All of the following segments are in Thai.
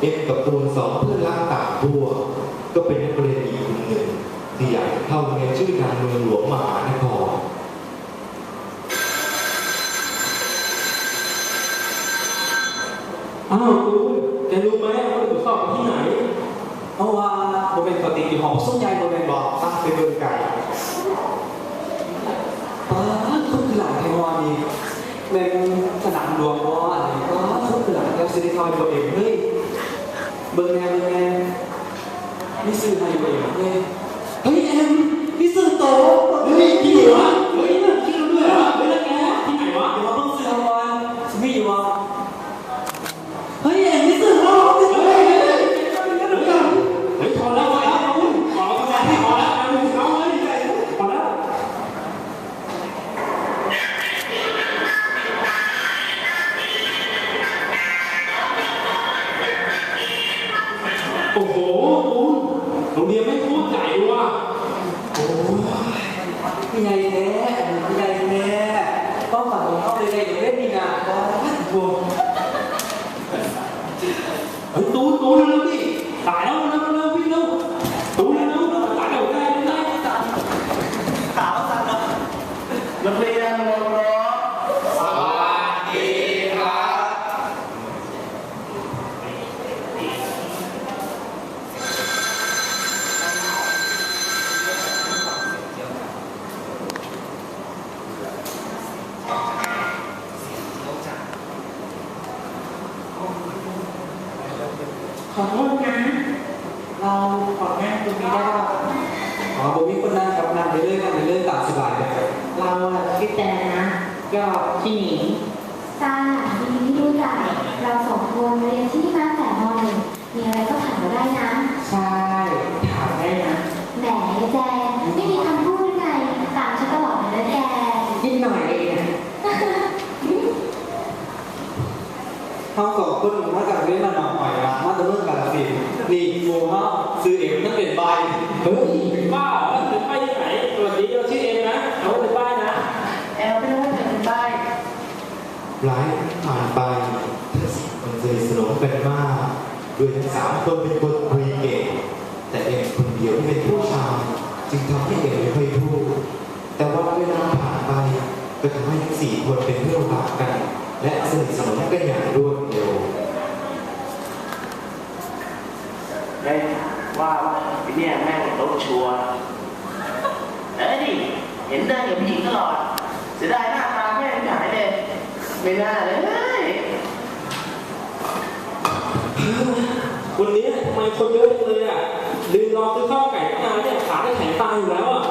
เอ็มกับตูนสอบเพื่อนรักต่างทั่วก็เป็นนักเรียนอีกกลุ่มหนึ่งที่อยากเข้าเรียนชื่อดังเมืองหลวงมหานครอ้าวตูนแกรู้ไหมว่าหนูสอบที่ไหนเพราะว่าโมเป็นปกติอยู่หอส่วนใหญ่โมเป็นบอกตั้งไปเดินไก่ป้าทุกหลังเทวานีเป็นสนามหลวงว่าอะไรป้าทุกหลังแล้วซิลิคอนตัวเองเฮ้ย เบอร์แนวเบอร์แนวนี่ซื้อมาอยู่เองเฮ้ยแอมนี่ซื้อโตเฮ้ยพี่หนวะเฮ้ยน่ะที่รู้ด้วยเหรอเฮ้ยแล้วแกที่ไหนวะเดี๋ยวเราต้องซื้อทำวันมีอยู่วะเฮ้ยแอม บ ขอโทษนะ เราขอนั่งตรงนี้ได้ป่ะอ๋อผมมีคนนั่งกับนั่งไปเรื่อยนั่งไปเรื่อยตามสบายเลยเราอะชื่อแตนนะก็ที่หนีจ้ายินดีที่รู้จักเราสองคนเรียนที่นี่มาตั้งแต่มหนึ่งมีอะไรก็ถามเราได้นะ ใช่ถามได้นะ แหมแจนไม่มีคำพูดหรือไงตามฉันตลอดเลยนะแก นิดหน่อยเองนะ เขาสองคนมาจากเรียนมาหน่อยน่อยมามาจากเรื่องกาลสินนี่โมฮะซื้อเองนั่นเป็นใบเฮ้ยบ้าแล้วถึงไปที่ไหนสวัสดีเราชื่อเอ็มนะเอาว้เป็นป้ายนะแอลไม่รู้ว่าเป็นใบ้หลายผ่านไปทั้งสี่คนสนิทสนมกันมากโดยทั้งสามคนเป็นคนคุยเก่งแต่เอ็มคนเดียวที่เป็นผู้ชายจึงทำให้เอ็มไม่ค่อยพูดแต่ว่าเวลาผ่านไปก็ทำให้ทั้งสี่คนเป็นเพื่อนรักกัน และสนิทสนมกันอย่างรวดเร็วได้ว่าไอ้เนี่ยแม่งโต๊ะชัวร์เอ้ยดิเห็นเดินกับผู้หญิงตลอดเสียดายหน้าตาแม่งหายเลยไม่น่าเลยวันนี้ทำไมคนเยอะจังเลยอะลืมรอซื้อข้าวไก่ตั้งนานเนี่ยขาได้แข็งตายอยู่แล้วอะ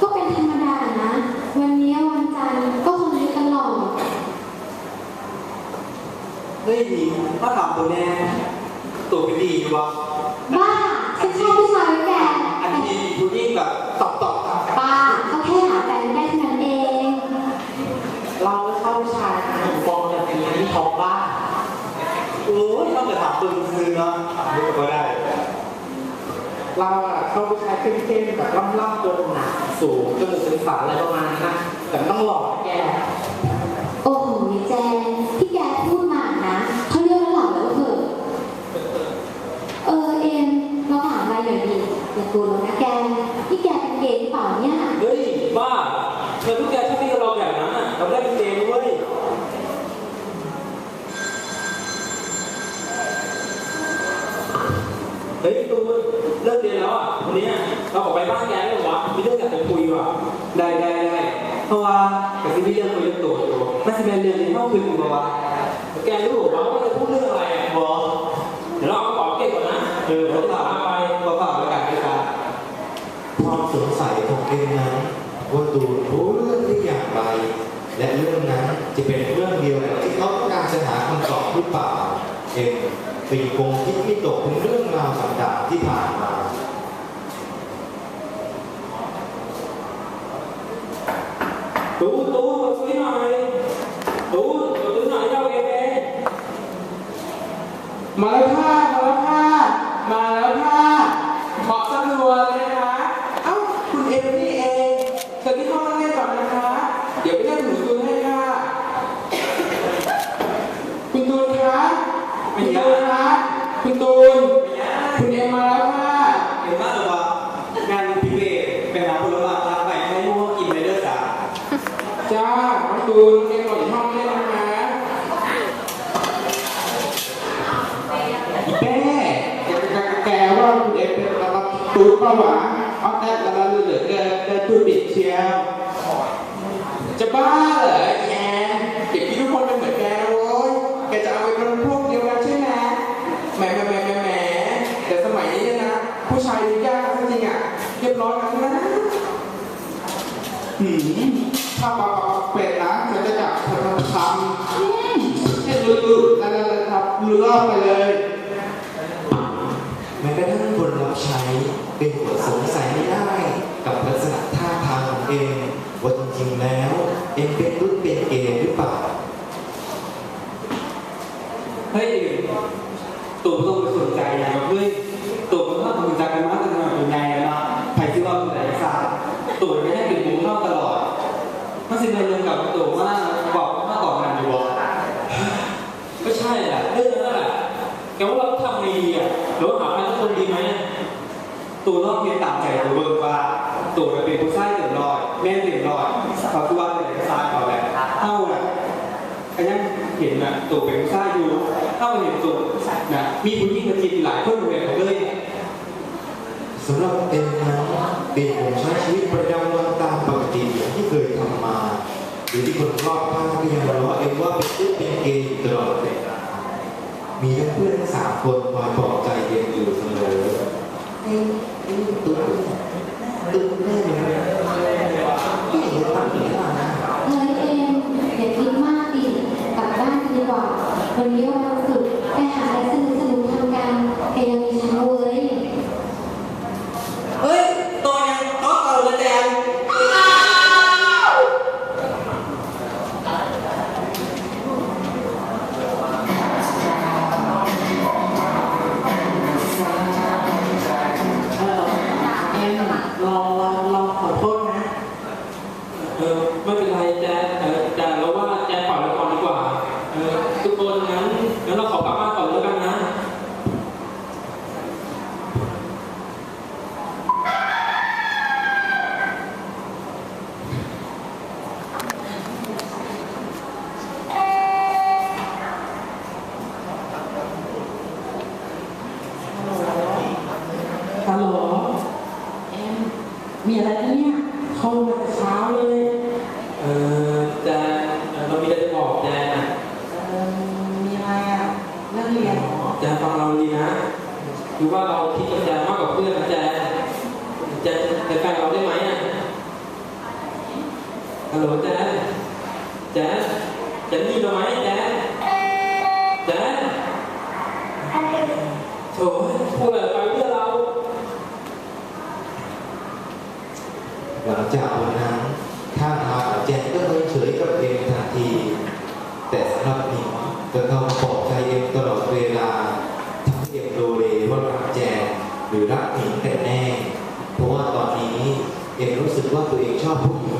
ก็เป็นธรรมดานะ วันนี้วันจันทร์ก็คงเรียนกันหรอก เฮ้ยดีมาถามตัวแน่ตัวเป็นดีอยู่วะบ้าฉันชอบผู้ชายแกอันนี้ผู้ยิ่งแบบตอบตอบตอบบ้าเขาแค่หาแฟนได้เท่านั้นเอง เราเข้าผู้ชายนะฟองแบบนี้ที่ท้องบ้านโอ้ยต้องไปถามตัวซื้อเนาะถามดูก็ได้ เราอะเข้าผู้ชายเข้มๆแบบล่ำๆตัวหนาสูงจมูกเป็นฝาอะไรประมาณนั้นนะแต่ไม่ต้องหล่อนะแก นั้นว่าตูนรู้เรื่องได้อย่างไร และเรื่องนั้นจะเป็นเรื่องเดียวกับที่เขาต้องการจะหาคำตอบหรือเปล่าเอ็มเป็นคงคิดไม่ตกถึงเรื่องราวต่างๆที่ผ่านมาตูนตูนมาซื้อหน่อยตูนมาซื้อหน่อยเราเองเองมาแล้วค่ะมาแล้วค่ะมาแล้วค่ะเหมาะสะดวกเลยนะคะ เอ้า คุณเอ็มนี่เองเชิญที่ห้องนั่งเล่นก่อนนะคะ เดี๋ยวไปเล่นหนูคืนให้ค่ะ อีกห้องได้ไหมนะอีแม่แกแกแกว่าคุณเอ็มเป็นระดับ ตูดปล่าวะเอาแต่ละละเหลือเกินเกินตูดบิดเชียวจะบ้าเหรอแอนเด็กที่ทุกคนเป็นเหมือนแกนะโว้ยแกจะเอาไปเป็นพวกเดียวกันใช่ไหมแหมแหมแหมแหมแหมแต่สมัยนี้เนี่ยนะ ผู้ชายดูยากจริงๆอะเรียบร้อยกันทั้งนะหืมถ้าปาปาเป็ดนะฉันจะจับเธอมาทำอืมให้รู้ๆแล้วๆครับรู้อไปเลย ดีอะหรือว่าหาใครสักคนดีไหมตัวนอกเพียงตามใจตัวเบิร์ว่าตัวมันเป็นผู้ชายเดือดร้อนแม่เดือดร้อนเขาคือว่าเป็นผู้ชายก่อนแหละเท่าน่ะก็ยังเห็นน่ะตัวเป็นผู้ชายอยู่เท่ากับเห็นตัวนะมีผู้หญิงมาจีบหลายคนเลยเลยสำหรับเอ็มนั้นเป็นผมใช้ชีวิตประจำวันตามปกติอย่างที่เคยทำมาหรือที่คนรอบข้างก็ยังล้อเอ็มว่าเป็นตุ๊ดเป็นเกย์ตลอดเลา มีเพื่อนสามคนคอยปลอบใจเย็นอยู่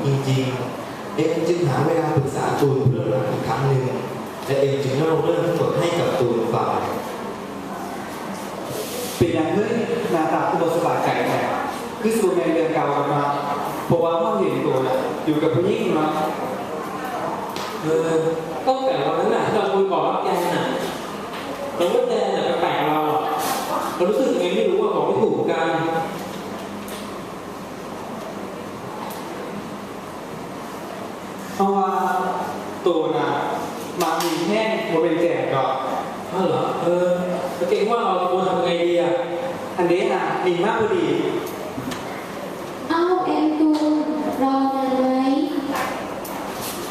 จริงๆ เอ็มจึงหาเวลาปรึกษาตูนเพื่อรักอีกครั้งหนึ่งและเอ็มจึงเล่าเรื่องทั้งหมดให้กับตูนฟังเป็นอย่างเฮ้ยหน้าตาตัวสบายใจแท้คือสูตรแมนเดือนเก่ากันมาเพราะว่าเขาเห็นตัวน่ะอยู่กับผู้หญิงมาเออตั้งแต่วันนั้นน่ะที่เราคุยบอกรักแจนน่ะเราว่าแจนน่ะแปลกๆเราอะเรารู้สึกยังไงไม่รู้ว่าบอกไม่ถูกกัน เพราะว่า ตัวน่ะมามีแห้งโมเป็นแจกก็อ้าวเหรอเออแล้วเก่งว่าเราจะควรทำยังไงดีอะอันนี้น่ะดีมากพอดี เอ้าเอ็มตูนรอนานไหม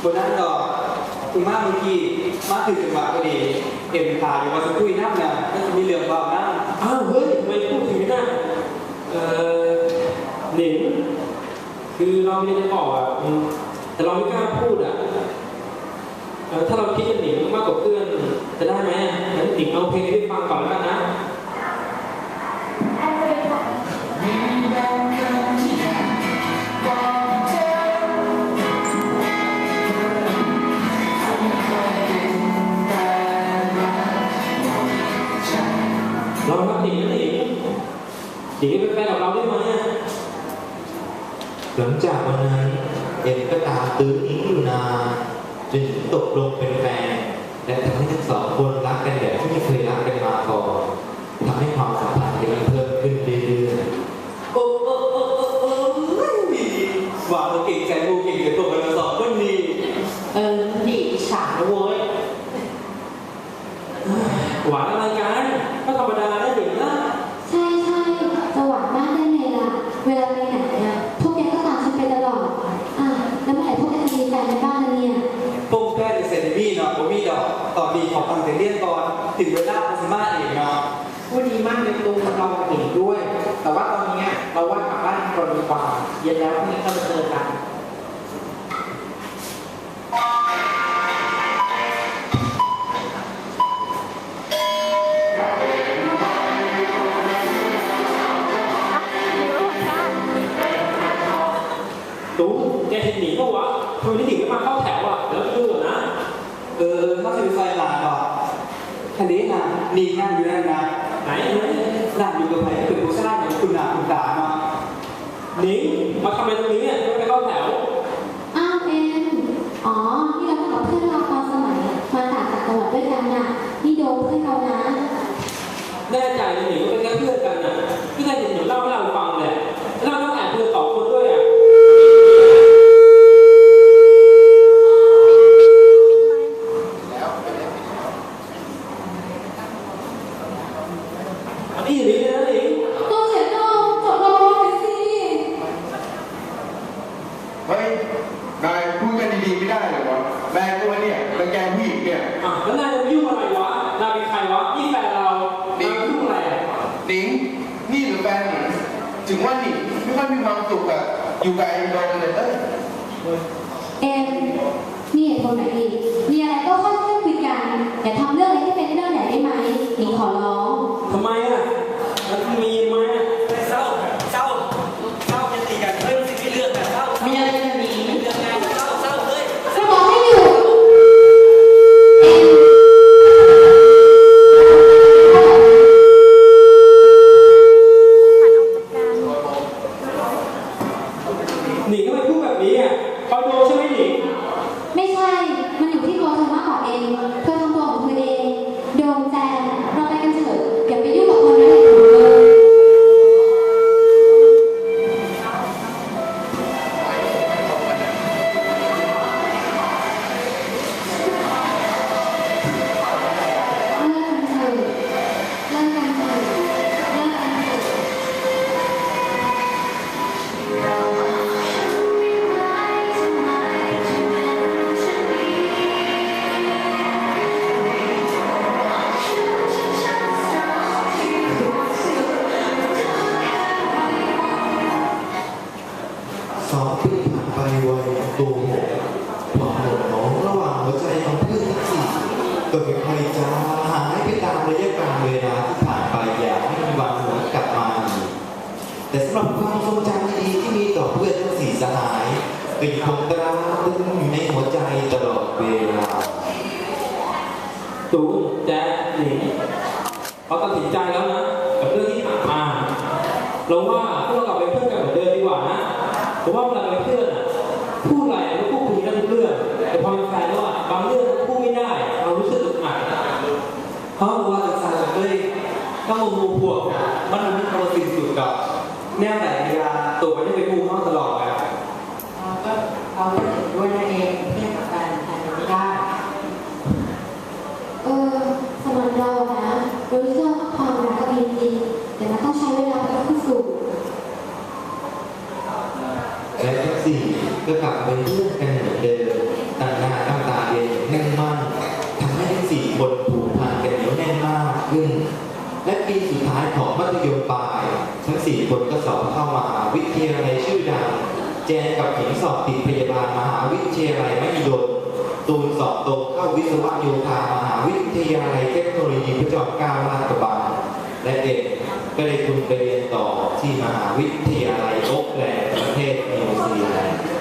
บนนั้นก็คุณมากเมื่อกี้มาถึงจังหวะพอดี เอ็มพาอยู่ว่าจะคุยน้ำเนี่ยก็จะมีเรื่องเบาน้ำอ้าวเฮ้ยทำไมพูดถึงไม่ได้เออหนิงคือเราไม่ได้บอกอะอืมแต่เราไม่กล้าพูดอะเออ ถ้าเราคิดจะหนิงมากกว่าเพื่อน จะได้ไหมงั้นหนิงเอาเพลงนี้ให้ฟังก่อนแล้วกันนะเรารักหนิงนะหนิงหนิงเป็นแฟนกับเราได้ไหมอะหลังจากวันนั้น ลงเป็นแฟน และทำให้ทั้งสองคนรักกันแบบที่ไม่เคยรักกันมาก่อนทำให้ความสัมพันธ์มันเพิ่มขึ้นเรื่อยๆ โอ้โอ้โอ้โอ้โอ้หวานเก่งใจมูเก่งใจตัวกันสองคนนี้ เออนี่อิจฉานะเว้ย หวานอะไรกันก็ธรรมดาได้หนิงนะ ใช่ใช่จะหวานมากได้ไงล่ะ เวลาไปไหนอะพวกแกก็ตามฉันไปตลอด อะ แล้วเมื่อไหร่พวกแกจะมีแฟนกันบ้างล่ะเนี่ย พวกแพทย์ในเซนมี่เนาะผมมีดอกตอนดีของตังแต่เรียนก่อนถึงเวลาพัสมาเองเนาะ พูดดีมากเลยตูเราเห็นด้วย แต่ว่าตอนนี้เราว่ากลับบ้านกันก่อนดีกว่า เย็นแล้วพรุ่งนี้ก็มาเจอ หนิงมาทำอะไรตรงนี้เนี่ยไม่ไปเข้าแถวอ้าวเอ็มอ๋อ นี่เรากับเพื่อนเราตอนสมัย มาต่างจากจังหวัดด้วยกันน่ะ นี่โดมเพื่อนเรานะ แน่ใจเลยหนิงว่าเป็นแค่เพื่อนกันอะไม่ได้เห็นหนิงเล่าให้เราฟังเลยแล้วเราต้องแอบเพื่อนสองคนด้วยอะอันนี้หนิงนะหนิง โดมเสียโดมจดรอหน่อยสิ เฮ้ยนายพูดกันดีๆไม่ได้เหรอวะแรงก็วะเนี่ยรังแกผู้หญิงเนี่ยอะแล้วนายจะมายุ่งอะไรวะนายเป็นใครวะนี่แฟนเรานายมายุ่งอะไรอะหนิงนี่หรือแฟนหนิงถึงว่าหนิงไม่ค่อยมีความสุขอะอยู่กับไอ้ดงเลยเอ้ยเอ็มนี่เหตุผลไหนอีกมีอะไรก็ค่อยๆคุยกันอย่าทำเรื่องอะไรที่เป็นเรื่องใหญ่ได้ไหมหนิงขอร้อง ก็ยังคงตราตึงอยู่ในหัวใจตลอดเวลาตูแจ๊คหนิงเราตัดสินใจแล้วนะกับเรื่องที่ผ่านมาเราว่าพวกเราเป็นเพื่อนกันเหมือนเดิมดีกว่านะผมว่าเวลาเป็นเพื่อนอะพูดอะไรเราพูดคุยได้ทุกเรื่องแต่พอเป็นแฟนแล้วอะบางเรื่องพูดไม่ได้เรารู้สึกอึดอัดเพราะว่าจะสร้างเลยก็มุมมุมพวกมันมันมีคำว่าสิ้นสุดกับแนวไหนเวลาตัวมันจะไปพูดเข้าตลอดอะ ก็เราก็เห็นด้วยนะเองเพื่อนกับกันแต่ไม่ได้ เออสำหรับเรานะรู้เรื่องความรักก็ดีจริงแต่มันต้องใช้เวลาไปพิสูจน์ และทั้งสี่ก็กลับไปเพื่นกันเหมือนเดิมต่างหน้าตั้งตาเรียนแน่นมั่นทำให้ทั้งสี่คนผูกพันกันเหนียวแน่นมากขึ้น และปีสุดท้ายของมัธยมปลาย ทั้งสี่คนก็สอบเข้ามหาวิทยาลัยชื่อดังแจนกับหญิงสอบติดพยาบาลมหาวิทยาลัยมหิดลตูนสอบตกเข้าวิศวะโยธามหาวิทยาลัยเทคโนโลยีพระจอมเกล้าลาดกระบังและเด็กก็ได้ทุนไปเรียนต่อที่มหาวิทยาลัยโอ๊กแลนด์ประเทศนิวซีแลนด์